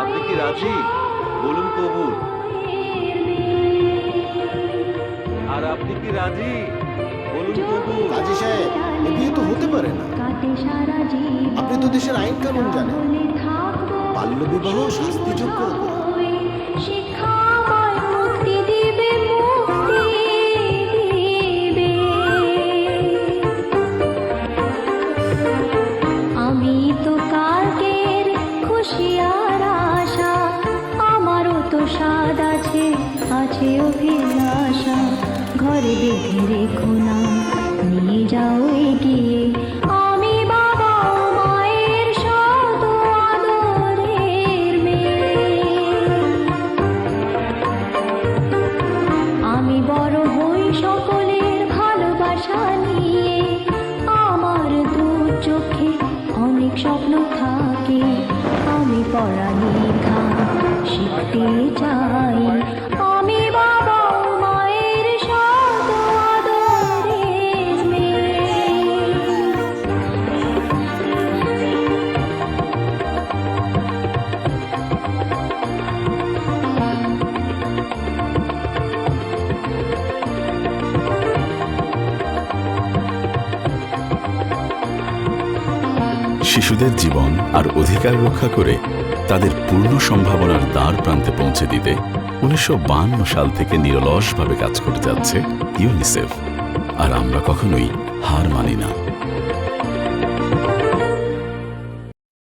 আপনি কি রাজি? বলুন কবুল। আর আপনি কি রাজি? বলুন কবুল। রাজি সাহেব এ বিয়ে তো হতে পারে না। আপনি তো দেশের আইন কানুন জানেন। বাল্য বিবাহ শাস্তিযোগ্য। শিক্ষা আছে আছে অভিলাষা। ঘরে বেঁধে রেখো না, নিয়ে যাও এগিয়ে। আমি মায়ের আমি বড় সকলের আমার চোখে অনেক স্বপ্ন থাকে। আমি পড়ালেখা শিখতে চাই। আমি বাবা মায়ের শিশুদের জীবন আর অধিকার রক্ষা করে তাদের পূর্ণ সম্ভাবনার দ্বার প্রান্তে পৌঁছে দিতে উনিশশো সাল থেকে নিরলসভাবে কাজ করে যাচ্ছে ইউনিসেফ। আর আমরা কখনোই হার মানি না।